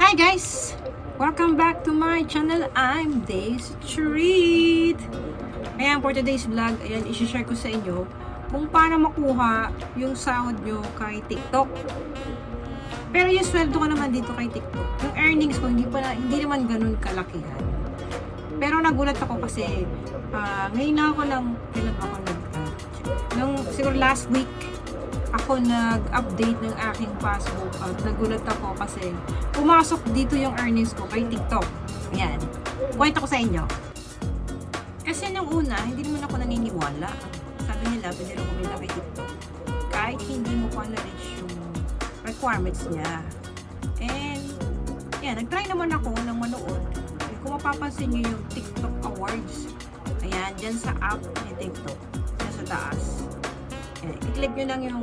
Hi guys! Welcome back to my channel. I'm Days Treat. Ayan, for today's vlog, ayan, isi-share ko sa inyo kung paano makuha yung sahod nyo kay TikTok. Pero yung sweldo ko naman dito kay TikTok, yung earnings ko hindi pa hindi naman ganun kalakihan. Pero nagulat ako kasi ah, ngayon na ako lang, kailan ako nag ah, nung siguro last week ako nag-update ng aking passbook at nagulat ako kasi pumasok dito yung earnings ko kay TikTok. Ayan. Kwento ko sa inyo. Kasi nung una, hindi naman ako naniniwala. Sabi nila, pwede rin kumita kay TikTok. Kahit hindi mo pa na-reach yung requirements niya. And, yan, nag-try naman ako ng manood. Kung mapapansin niyo yung TikTok Awards, ayan, dyan sa app ni TikTok, dyan sa taas. I-click nyo lang yung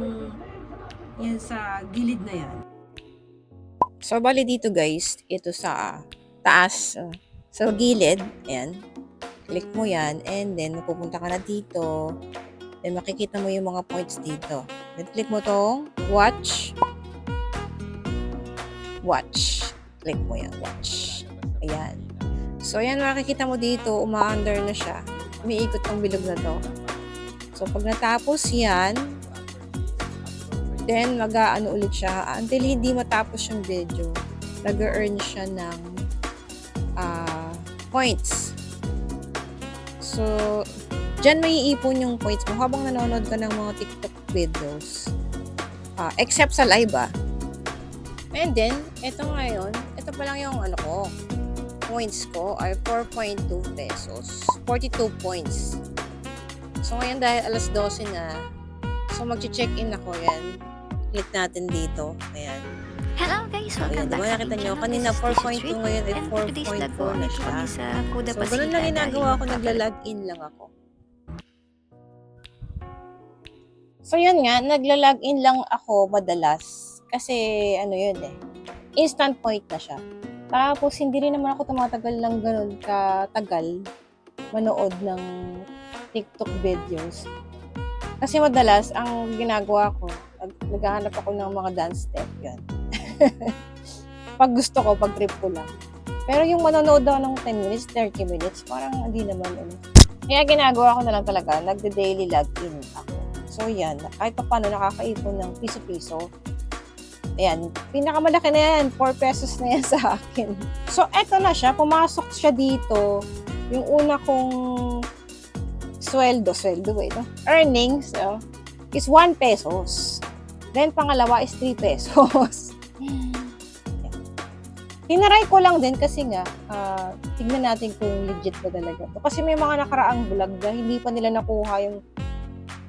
yan sa gilid na yan. So, bali dito guys, ito sa taas, uh, sa gilid, ayan. Click mo yan, and then mapupunta ka na dito. Then makikita mo yung mga points dito. Then click mo tong watch. Watch. Click mo yan, watch. Ayan. So, ayan, makikita mo dito, umaandar na siya. Umiikot ang bilog na to. So, pag natapos yan, then mag-aano ulit siya until hindi matapos yung video. Nag-earn siya ng ah, points. So, dyan may iipon yung points mo habang nanonood ka ng mga TikTok videos. Ah, except sa live ah. And then, ito ngayon, ito pa lang yung ano ko, points ko ay 4.2 pesos. 42 points. So, ngayon dahil alas 12 na, so mag-check-in ako yan. Click natin dito. Ayan. Hello guys, Ayan, welcome di ba back sa nakita nyo? Kanina This is Daisy 4.2 Street. ngayon ay And for today's vlog 4.4 po, na siya. sa Kuda So, ganun lang ginagawa ko, nagla-login lang ako. So, yun nga, nagla-login lang ako madalas. Kasi, ano yun eh, instant point na siya. Tapos, hindi rin naman ako tumatagal lang ganun katagal manood ng TikTok videos. Kasi madalas, ang ginagawa ko, nag- naghahanap ako ng mga dance step. Yan. pag gusto ko, pag trip ko lang. Pero yung manonood daw ng 10 minutes, 30 minutes, parang hindi naman ano. Kaya ginagawa ko na lang talaga, nagde-daily login ako. So yan, kahit pa paano nakakaipon ng piso-piso. Ayan, pinakamalaki na yan, 4 pesos na yan sa akin. So eto na siya, pumasok siya dito. Yung una kong sweldo, sweldo ba ito? Earnings, so, is 1 pesos. Then pangalawa is 3 pesos. Tinaray ko lang din kasi nga, ah, tignan natin kung legit ba talaga to. Kasi may mga nakaraang vlog na hindi pa nila nakuha yung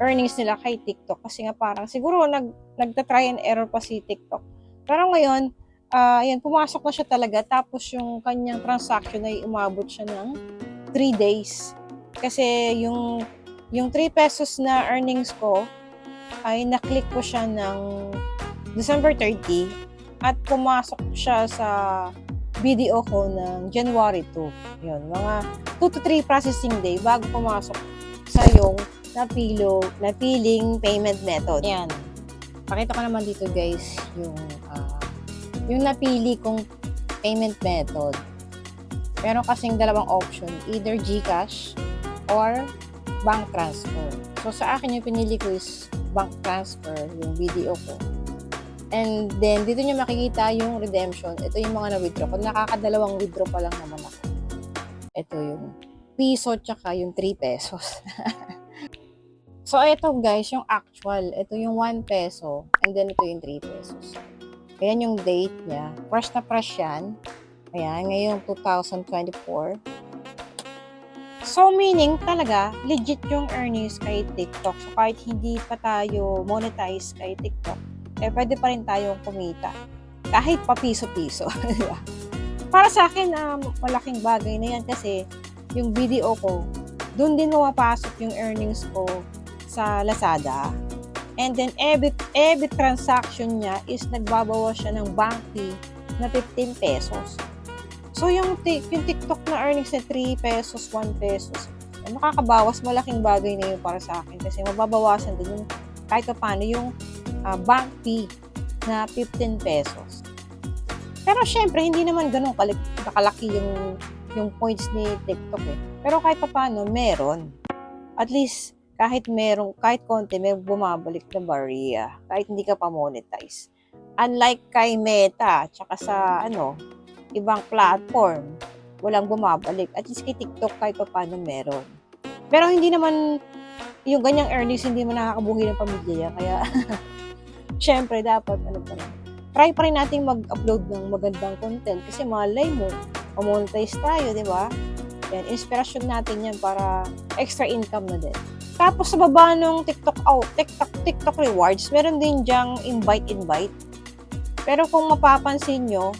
earnings nila kay TikTok. Kasi nga parang siguro nag, nagta-try and error pa si TikTok. Pero ngayon, ah, yan, pumasok na siya talaga. Tapos yung kanyang transaction ay umabot siya ng 3 days. Kasi yung, yung 3 pesos na earnings ko, ay naklik ko siya ng December 30 at pumasok siya sa video ko ng January 2. Yun, mga 2 to 3 processing day bago pumasok sa yung napilo, napiling payment method. Yan. Pakita ko naman dito guys yung ah, yung napili kong payment method. Meron kasing dalawang option, either GCash or bank transfer. So sa akin yung pinili ko is bank transfer, yung video ko. And then, dito nyo makikita yung redemption. Ito yung mga na-withdraw ko. Nakakadalawang withdraw pa lang naman ako. Ito yung piso tsaka yung 3 pesos. so, ito guys, yung actual. Ito yung 1 peso. And then, ito yung 3 pesos. Ayan yung date niya. Fresh na fresh yan. Ayan, ngayong 2024. So, meaning talaga, legit yung earnings kay TikTok. So, kahit hindi pa tayo monetize kay TikTok, eh pwede pa rin tayong kumita. Kahit pa piso-piso. Para sa akin, um, malaking bagay na yan kasi yung video ko, doon din pumapasok yung earnings ko sa Lazada. And then every, every transaction niya is nagbabawas siya ng bank fee na 15 pesos. So yung, yung TikTok na earnings na 3 pesos, 1 pesos, eh, makakabawas, malaking bagay na yun para sa akin kasi mababawasan din yung kahit pa paano yung ah, bank fee na 15 pesos. Pero syempre, hindi naman ganun kakalaki yung, yung points ni TikTok eh. Pero kahit paano, meron. At least, kahit merong, kahit konti, may bumabalik na barya. Kahit hindi ka pa monetize. Unlike kay Meta, tsaka sa, ano, ibang platform, walang bumabalik. At least kay TikTok, kahit paano meron. Pero hindi naman, yung ganyang earnings, hindi mo nakakabuhi ng pamilya. Kaya, syempre, dapat, ano pa rin, try pa rin natin mag-upload ng magandang content kasi malay mo, monetize tayo, di ba? Yan, inspirasyon natin yan para extra income na din. Tapos sa baba nung TikTok, oh, TikTok, TikTok rewards, meron din dyang invite-invite. Pero kung mapapansin nyo,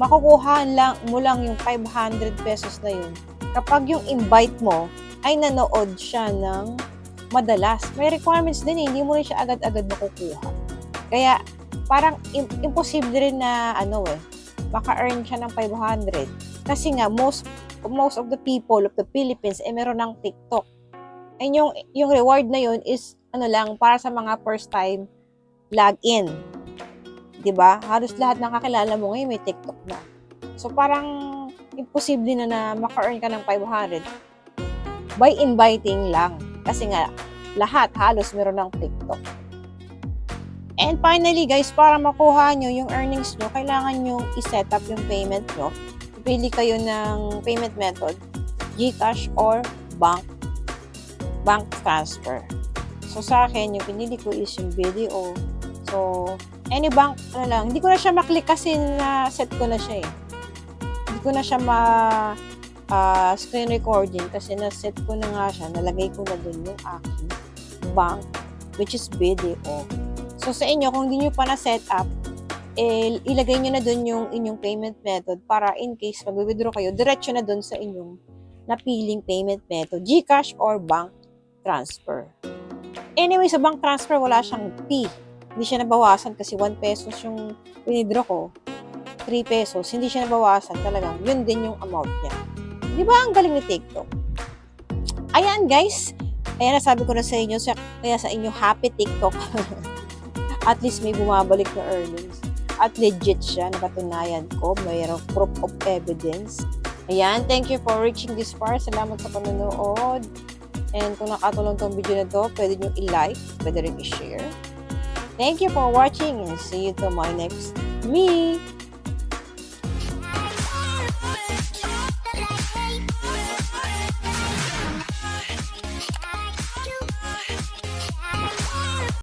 makukuha lang mo lang yung 500 pesos na yun kapag yung invite mo ay nanood siya ng madalas. May requirements din eh, hindi mo rin siya agad-agad makukuha. Kaya parang im- imposible rin na ano eh, maka-earn siya ng 500. Kasi nga, most most of the people of the Philippines eh meron ng TikTok. And yung, yung reward na yun is ano lang, para sa mga first time login. 'Di ba? Halos lahat ng kakilala mo ngayon may TikTok na. So parang imposible na na maka-earn ka ng 500 by inviting lang. Kasi nga, lahat halos meron ng TikTok. And finally guys, para makuha nyo yung earnings nyo, kailangan nyo i-set up yung payment nyo. Pili kayo ng payment method, GCash or bank bank transfer. So sa akin, yung pinili ko is yung BDO. So, any bank, ano lang, hindi ko na siya maklik kasi na set ko na siya eh. Hindi ko na siya ma ah, screen recording kasi na-set ko na nga siya, nalagay ko na dun yung aking bank, which is BDO. So sa inyo, kung hindi nyo pa na-set up, eh, ilagay nyo na dun yung inyong payment method para in case mag-withdraw kayo, diretso na dun sa inyong napiling payment method, GCash or bank transfer. Anyway, sa bank transfer, wala siyang fee. Hindi siya nabawasan kasi 1 pesos yung withdraw ko. 3 pesos, hindi siya nabawasan talagang. Yun din yung amount niya. Di ba ang galing ni TikTok? Ayan guys, ayan nasabi ko na sa inyo, sa- kaya sa inyo happy TikTok. At least may bumabalik na earnings. At legit siya, napatunayan ko, mayroong proof of evidence. Ayan, thank you for reaching this far. Salamat sa panonood. And kung nakatulong tong video na to, pwede nyo i-like, pwede rin i-share. Thank you for watching and see you to my next me.